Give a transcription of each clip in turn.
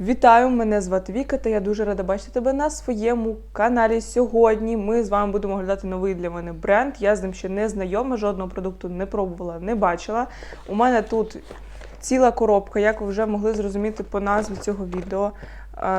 Вітаю, мене звати Віка, та я дуже рада бачити тебе на своєму каналі. Сьогодні ми з вами будемо оглядати новий для мене бренд. Я з ним ще не знайома, жодного продукту не пробувала, не бачила. У мене тут ціла коробка, як ви вже могли зрозуміти по назві цього відео.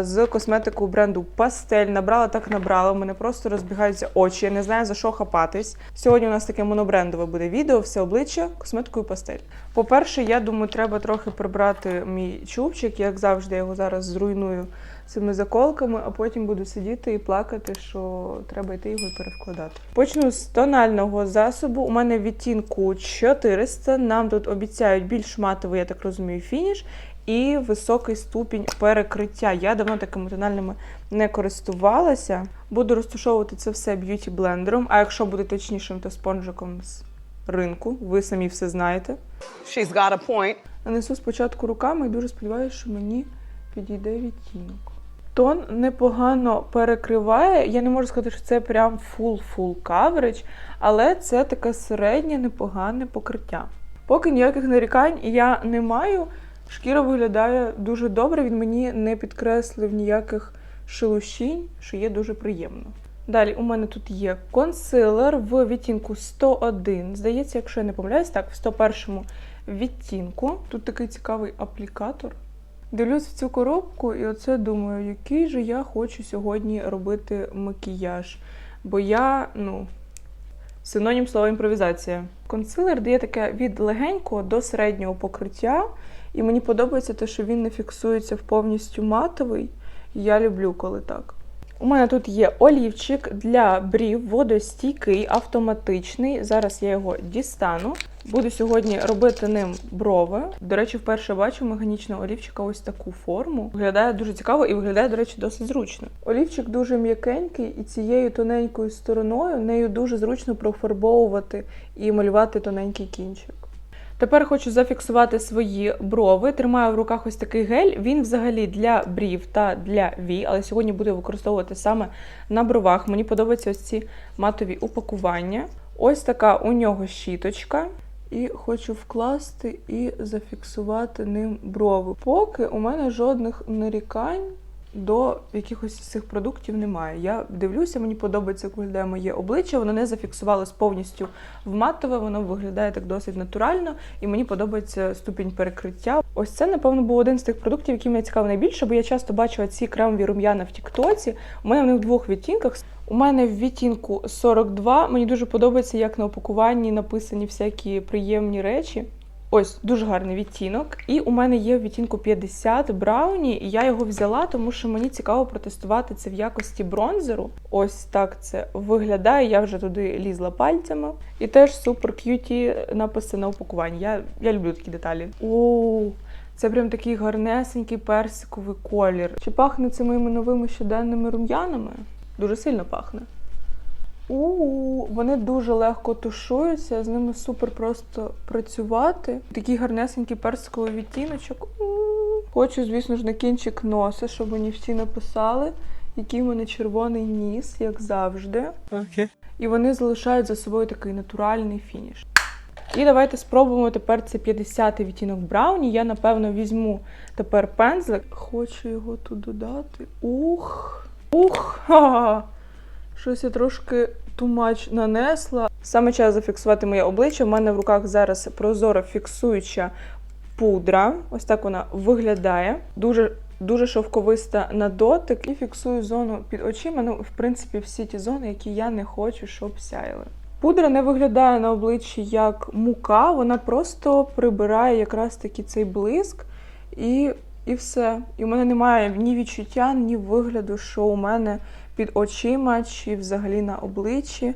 З косметикою бренду Пастель набрала так набрала. У мене просто розбігаються очі. Я не знаю за що хапатись. Сьогодні у нас таке монобрендове буде відео, все обличчя косметикою пастель. По-перше, я думаю, треба трохи прибрати мій чубчик, як завжди, я його зараз зруйную цими заколками, а потім буду сидіти і плакати, що треба йти його і перевкладати. Почну з тонального засобу. У мене відтінку 400. Нам тут обіцяють більш матовий, я так розумію, фініш. І високий ступінь перекриття. Я давно такими тональними не користувалася. Буду розташовувати це все б'юті блендером. А якщо буде точнішим, то спонжиком з ринку. Ви самі все знаєте. She's got a point. Нанесу спочатку руками і дуже сподіваюся, що мені підійде відтінок. Тон непогано перекриває. Я не можу сказати, що це прям full-full coverage, але це таке середнє непогане покриття. Поки ніяких нарікань я не маю. Шкіра виглядає дуже добре, він мені не підкреслив ніяких шелушінь, що є дуже приємно. Далі у мене тут є консилер в відтінку 101. Здається, якщо я не помиляюсь, так, в 101 відтінку. Тут такий цікавий аплікатор. Дивлюсь в цю коробку, і оце думаю, який же я хочу сьогодні робити макіяж. Бо я, ну, синонім слова імпровізація. Консилер дає таке від легенького до середнього покриття, і мені подобається те, що він не фіксується в повністю матовий. Я люблю, коли так. У мене тут є олівчик для брів, водостійкий, автоматичний. Зараз я його дістану. Буду сьогодні робити ним брови. До речі, вперше бачу механічного олівчика ось таку форму. Виглядає дуже цікаво і виглядає, до речі, досить зручно. Олівчик дуже м'якенький, і цією тоненькою стороною нею дуже зручно профарбовувати і малювати тоненький кінчик. Тепер хочу зафіксувати свої брови. Тримаю в руках ось такий гель. Він взагалі для брів та для вій, але сьогодні буду використовувати саме на бровах. Мені подобаються ось ці матові упакування. Ось така у нього щіточка. І хочу вкласти і зафіксувати ним брови. Поки у мене жодних нарікань до якихось цих продуктів немає. Я дивлюся, мені подобається, як виглядає моє обличчя. Воно не зафіксувалось повністю в матове, воно виглядає так досить натурально, і мені подобається ступінь перекриття. Ось це, напевно, був один з тих продуктів, який мене цікавив найбільше, бо я часто бачила ці кремові рум'яна в Тіктоці. У мене в них в двох відтінках. У мене в відтінку 42. Мені дуже подобається, як на опакуванні написані всякі приємні речі. Ось дуже гарний відтінок. І у мене є в відтінку 50 брауні, і я його взяла, тому що мені цікаво протестувати це в якості бронзеру. Ось так це виглядає. Я вже туди лізла пальцями. І теж супер к'юті написи на упакуванні. Я, я люблю такі деталі. О, це прям такий гарнесенький персиковий колір. Чи пахне це моїми новими щоденними рум'янами? Дуже сильно пахне. У, вони дуже легко тушуються, з ними супер просто працювати. Такий гарнесенький персиковий відтіночок. Хочу, звісно ж, на кінчик носа, щоб мені всі написали, який в мене червоний ніс, як завжди. Okay. І вони залишають за собою такий натуральний фініш. І давайте спробуємо тепер це 50-й відтінок Брауні. Я, напевно, візьму тепер пензлик. Хочу його тут додати. Ух! Ух! Ха-ха! Щось я трошки тумач нанесла. Саме час зафіксувати моє обличчя. У мене в руках зараз прозоро фіксуюча пудра. Ось так вона виглядає. Дуже дуже шовковиста на дотик і фіксую зону під очима. Ну, в принципі, всі ті зони, які я не хочу, щоб сяяли. Пудра не виглядає на обличчі як мука, вона просто прибирає якраз таки цей блиск і, і все. І в мене немає ні відчуття, ні вигляду, що у мене під очима чи взагалі на обличчі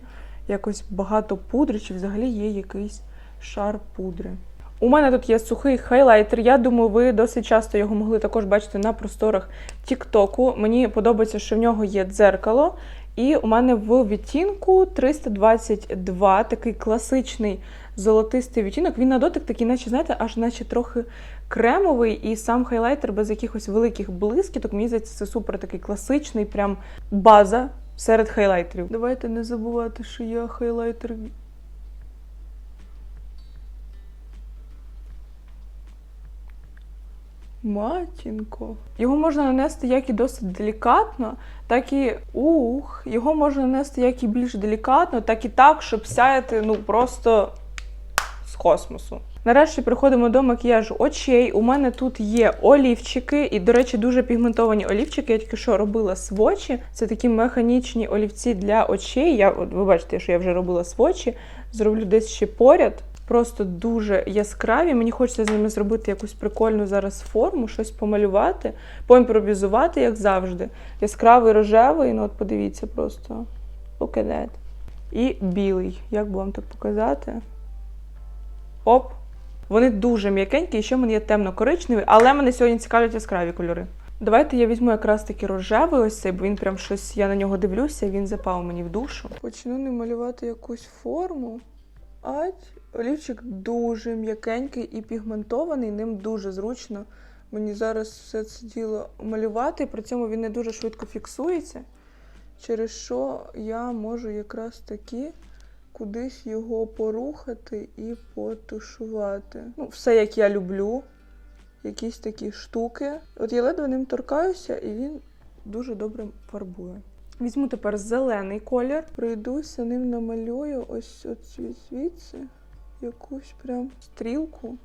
якось багато пудри, чи взагалі є якийсь шар пудри. У мене тут є сухий хайлайтер. Я думаю, ви досить часто його могли також бачити на просторах Тіктоку. Мені подобається, що в нього є дзеркало. І у мене в відтінку 322 такий класичний золотистий відтінок. Він на дотик такий, наче, знаєте, аж наче трохи кремовий, і сам хайлайтер без якихось великих блискіток. Мені здається, це супер такий класичний, прям база серед хайлайтерів. Давайте не забувати, що я хайлайтер. Матінко. Його можна нанести як і досить делікатно, так і ух. Його можна нанести як і більш делікатно, так і так, щоб сяяти ну просто з космосу. Нарешті переходимо до макіяжу очей. У мене тут є олівчики, і, до речі, дуже пігментовані олівчики. Я тільки що робила свочі. Це такі механічні олівці для очей. Я, ви бачите, що я вже робила свочі. Зроблю десь ще поряд. Просто дуже яскраві. Мені хочеться з ними зробити якусь прикольну зараз форму, щось помалювати, поімпровізувати, як завжди. Яскравий рожевий, ну от подивіться просто. Look at that. І білий. Як би вам так показати? Оп. Вони дуже м'якенькі, і ще в мене є темно-коричневий, але мене сьогодні цікавлять яскраві кольори. Давайте я візьму якраз таки рожевий ось цей, бо він прям щось, я на нього дивлюся, він запав мені в душу. Почну не малювати якусь форму. Ать, олівчик дуже м'якенький і пігментований, ним дуже зручно. Мені зараз все це діло малювати, при цьому він не дуже швидко фіксується, через що я можу якраз таки кудись його порухати і потушувати. Ну, все як я люблю. Якісь такі штуки. От я ледве ним торкаюся, і він дуже добре фарбує. Візьму тепер зелений колір, пройдуся ним намалюю ось от звідси якусь прям стрілку.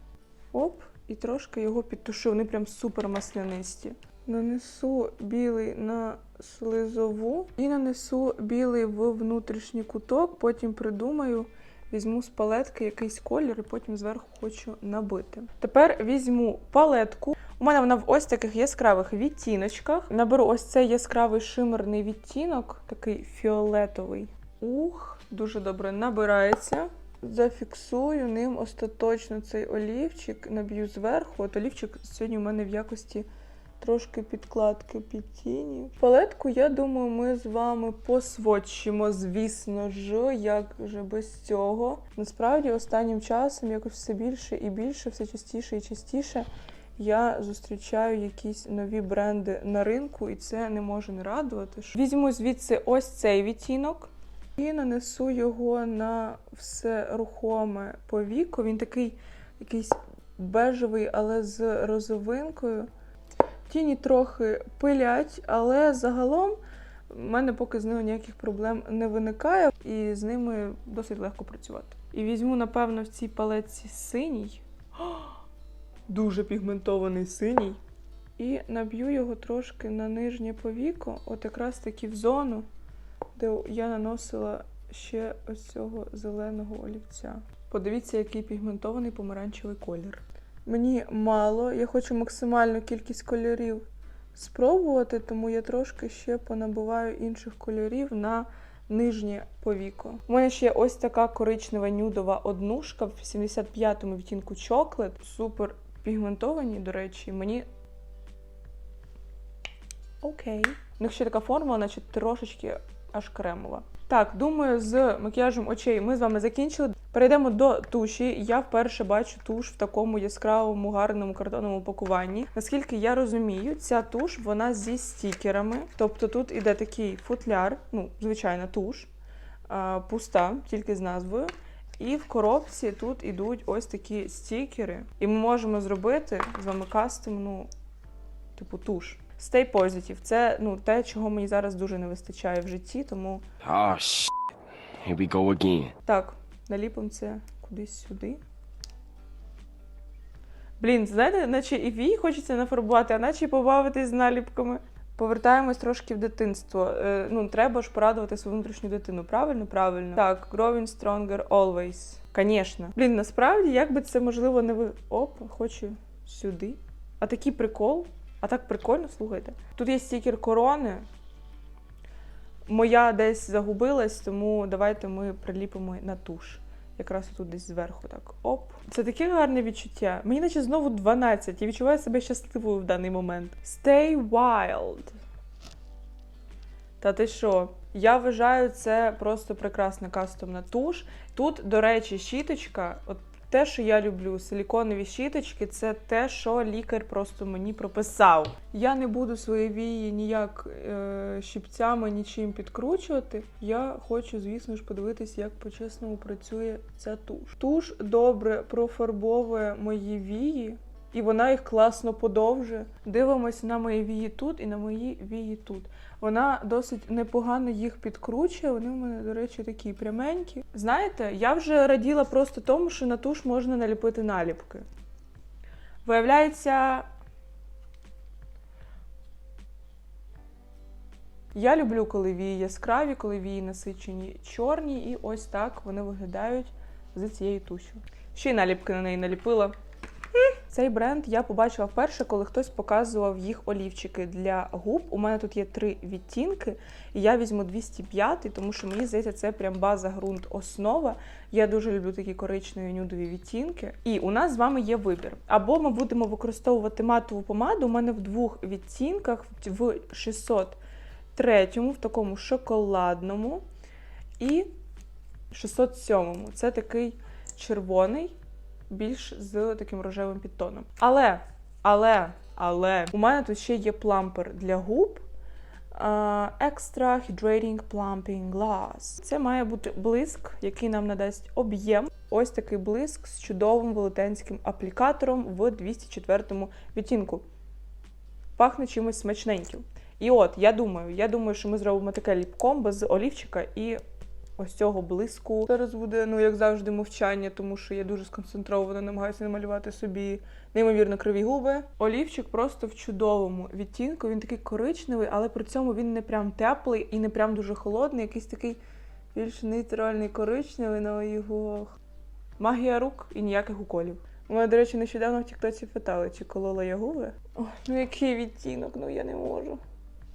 Оп, і трошки його підтушу. Вони прям супер маслянисті. Нанесу білий на слизову і нанесу білий в внутрішній куток, потім придумаю, візьму з палетки якийсь колір і потім зверху хочу набити. Тепер візьму палетку. У мене вона в ось таких яскравих відтіночках. Наберу ось цей яскравий шимерний відтінок, такий фіолетовий. Ух, дуже добре набирається. Зафіксую ним остаточно цей олівчик, наб'ю зверху. От олівчик сьогодні у мене в якості трошки підкладки під тіні. Палетку, я думаю, ми з вами посводчимо, звісно ж, як же без цього. Насправді, останнім часом якось все більше і більше, все частіше і частіше я зустрічаю якісь нові бренди на ринку, і це не може не радувати. Візьму звідси ось цей відтінок. І нанесу його на все рухоме повіко. Він такий якийсь бежевий, але з розовинкою. Тіні трохи пилять, але загалом в мене поки з ними ніяких проблем не виникає, і з ними досить легко працювати. І візьму, напевно, в цій палетці синій, дуже пігментований синій, і наб'ю його трошки на нижнє повіко, от якраз таки в зону, де я наносила ще ось цього зеленого олівця. Подивіться, який пігментований помаранчевий колір. Мені мало, я хочу максимальну кількість кольорів спробувати, тому я трошки ще понабиваю інших кольорів на нижнє повіко. У мене ще є ось така коричнева нюдова однушка в 75-му відтінку чоклет. Супер пігментовані, до речі, мені. Окей. У них ще така формула, наче трошечки аж кремова. Так, думаю, з макіяжем очей ми з вами закінчили. Перейдемо до туші. Я вперше бачу туш в такому яскравому, гарному картонному пакуванні. Наскільки я розумію, ця туш вона зі стікерами. Тобто тут іде такий футляр, ну, звичайна туш, пуста, тільки з назвою. І в коробці тут ідуть ось такі стікери. І ми можемо зробити з вами кастомну, типу, туш. Stay Positive – це ну, те, чого мені зараз дуже не вистачає в житті, тому Oh shit. Here we go again. так, наліпимо це кудись сюди. Блін, знаєте, наче і вій хочеться нафарбувати, а наче і побавитись з наліпками. Повертаємось трошки в дитинство. Е, ну, треба ж порадувати свою внутрішню дитину. Правильно? Правильно. Так, growing stronger always. Звісно. Блін, насправді, як би це можливо не ви. Оп, хочу сюди. А такий прикол. А так прикольно, слухайте. Тут є стікер корони. Моя десь загубилась, тому давайте ми приліпимо на туш. Якраз тут десь зверху так. Оп. Це таке гарне відчуття. Мені наче знову 12. Я відчуваю себе щасливою в даний момент. Stay wild. Та ти що? Я вважаю, це просто прекрасна кастомна туш. Тут, до речі, щіточка, от те, що я люблю, силіконові щіточки, це те, що лікар просто мені прописав. Я не буду свої вії ніяк е, щипцями нічим підкручувати. Я хочу, звісно ж, подивитись, як по-чесному працює ця туш. Туш добре профарбовує мої вії. І вона їх класно подовжує. Дивимося на мої вії тут і на мої вії тут. Вона досить непогано їх підкручує. Вони в мене, до речі, такі пряменькі. Знаєте, я вже раділа просто тому, що на туш можна наліпити наліпки. Виявляється, я люблю, коли вії яскраві, коли вії насичені чорні, і ось так вони виглядають з цією тушю. Ще й наліпки на неї наліпила. Цей бренд я побачила вперше, коли хтось показував їх олівчики для губ. У мене тут є три відтінки, і я візьму 205, тому що мені здається, це прям база, ґрунт, основа. Я дуже люблю такі коричневі нюдові відтінки. І у нас з вами є вибір. Або ми будемо використовувати матову помаду. У мене в двох відтінках в 603, в такому шоколадному і 607. Це такий червоний більш з таким рожевим підтоном. Але, але, але у мене тут ще є плампер для губ. Extra Hydrating Plumping Glass. Це має бути блиск, який нам надасть об'єм. Ось такий блиск з чудовим велетенським аплікатором в 204 відтінку. Пахне чимось смачненьким. І от, я думаю, я думаю, що ми зробимо таке ліпкомбо з олівчика і ось цього блиску. Зараз буде, ну як завжди, мовчання, тому що я дуже сконцентровано намагаюся намалювати собі неймовірно криві губи. Олівчик просто в чудовому відтінку. Він такий коричневий, але при цьому він не прям теплий і не прям дуже холодний, якийсь такий більш нейтральний коричневий на губах. Магія рук і ніяких уколів. У мене, до речі, нещодавно в Тіктоці питали, чи колола я губи. Ой, ну який відтінок, ну я не можу.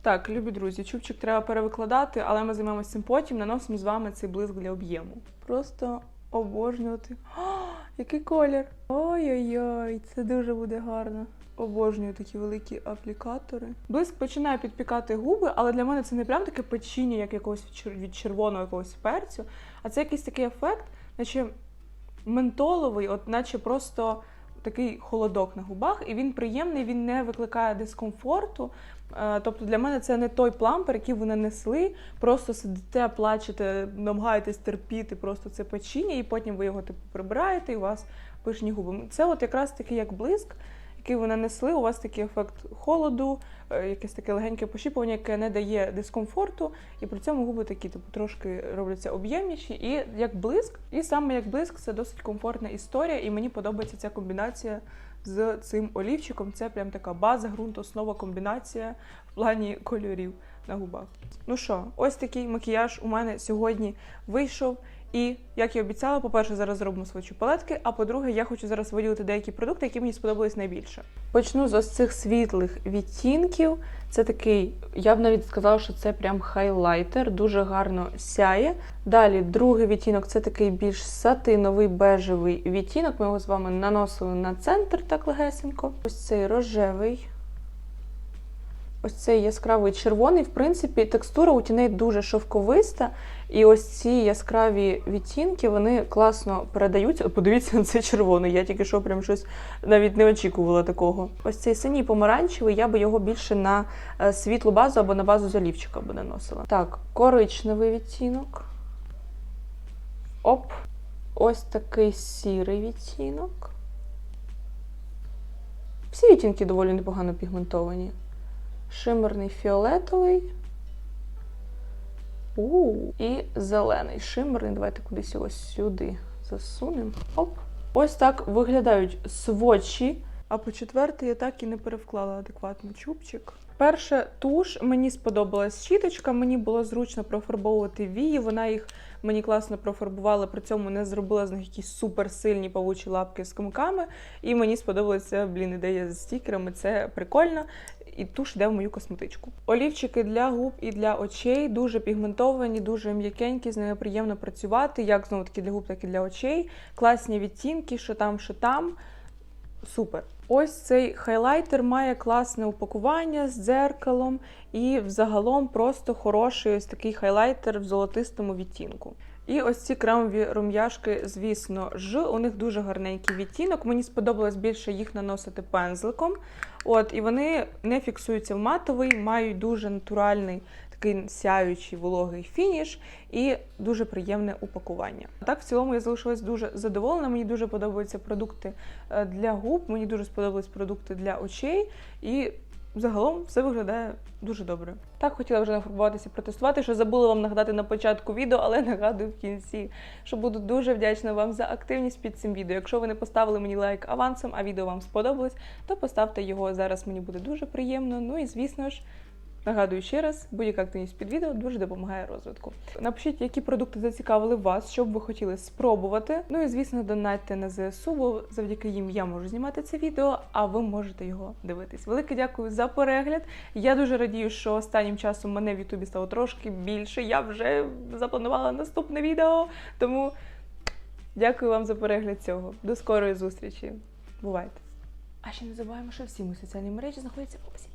Так, любі друзі, чубчик треба перевикладати, але ми займемося цим потім. Наносимо з вами цей блиск для об'єму. Просто обожнювати. О, який колір! Ой-ой-ой, це дуже буде гарно. Обожнюю такі великі аплікатори. Блиск починає підпікати губи, але для мене це не прям таке печіння, як якогось від червоного якогось перцю, а це якийсь такий ефект, наче ментоловий, от наче просто такий холодок на губах, і він приємний, він не викликає дискомфорту. Е, Тобто для мене це не той плампер, який ви нанесли, просто сидите, плачете, намагаєтесь терпіти просто це печіння, і потім ви його типу прибираєте, і у вас пишні губи. Це от якраз такий як блиск, який ви нанесли, у вас такий ефект холоду, е, якесь таке легеньке пощіпування, яке не дає дискомфорту, і при цьому губи такі, типу, трошки робляться об'ємніші, і як блиск. І саме як блиск це досить комфортна історія, і мені подобається ця комбінація з цим олівчиком. Це прям така база, ґрунт, основа комбінація в плані кольорів на губах. Ну що, ось такий макіяж у мене сьогодні вийшов. І як і обіцяла, по-перше, зараз зробимо свої палетки, а по-друге, я хочу зараз виділити деякі продукти, які мені сподобались найбільше. Почну з ось цих світлих відтінків. Це такий, я б навіть сказала, що це прям хайлайтер, дуже гарно сяє. Далі другий відтінок це такий більш сатиновий бежевий відтінок. Ми його з вами наносили на центр так легесенько. Ось цей рожевий. Ось цей яскравий червоний. В принципі, текстура у тіней дуже шовковиста. І ось ці яскраві відтінки вони класно передаються. Подивіться на цей червоний. Я тільки що прям щось навіть не очікувала такого. Ось цей синій помаранчевий, я би його більше на е, світлу базу або на базу з олівчика би наносила. Так, коричневий відтінок. Оп. Ось такий сірий відтінок. Всі відтінки доволі непогано пігментовані. Шимерний фіолетовий. У, і зелений шимерний. Давайте кудись його сюди засунемо. Оп. Ось так виглядають свочі. А по четверте, я так і не перевклала адекватно чубчик. Перша туш мені сподобалась щіточка, мені було зручно профарбовувати вії. Вона їх мені класно профарбувала, при цьому не зробила з них якісь суперсильні павучі лапки з комками. І мені сподобалася, блін, ідея з стікерами. Це прикольно. І туш йде в мою косметичку. Олівчики для губ і для очей дуже пігментовані, дуже м'якенькі, з ними приємно працювати, як знову таки для губ, так і для очей. Класні відтінки, що там, що там. Супер. Ось цей хайлайтер має класне упакування з дзеркалом і взагалом просто хороший ось такий хайлайтер в золотистому відтінку. І ось ці кремові рум'яшки, звісно ж, у них дуже гарненький відтінок. Мені сподобалось більше їх наносити пензликом. От, і вони не фіксуються в матовий, мають дуже натуральний такий сяючий вологий фініш і дуже приємне упакування. Так, в цілому я залишилась дуже задоволена. Мені дуже подобаються продукти е, для губ, мені дуже сподобались продукти для очей. І загалом все виглядає дуже добре. Так хотіла вже нафарбуватися, протестувати, що забула вам нагадати на початку відео, але нагадую в кінці, що буду дуже вдячна вам за активність під цим відео. Якщо ви не поставили мені лайк авансом, а відео вам сподобалось, то поставте його зараз. Мені буде дуже приємно. Ну і звісно ж. Нагадую ще раз, будь-яка активність під відео дуже допомагає розвитку. Напишіть, які продукти зацікавили вас, що б ви хотіли спробувати. Ну і звісно, донатьте на ЗСУ, бо завдяки їм я можу знімати це відео, а ви можете його дивитись. Велике дякую за перегляд. Я дуже радію, що останнім часом мене в Ютубі стало трошки більше. Я вже запланувала наступне відео. Тому дякую вам за перегляд цього. До скорої зустрічі. Бувайте! А ще не забуваємо, що всі мої соціальні мережі знаходяться в описі.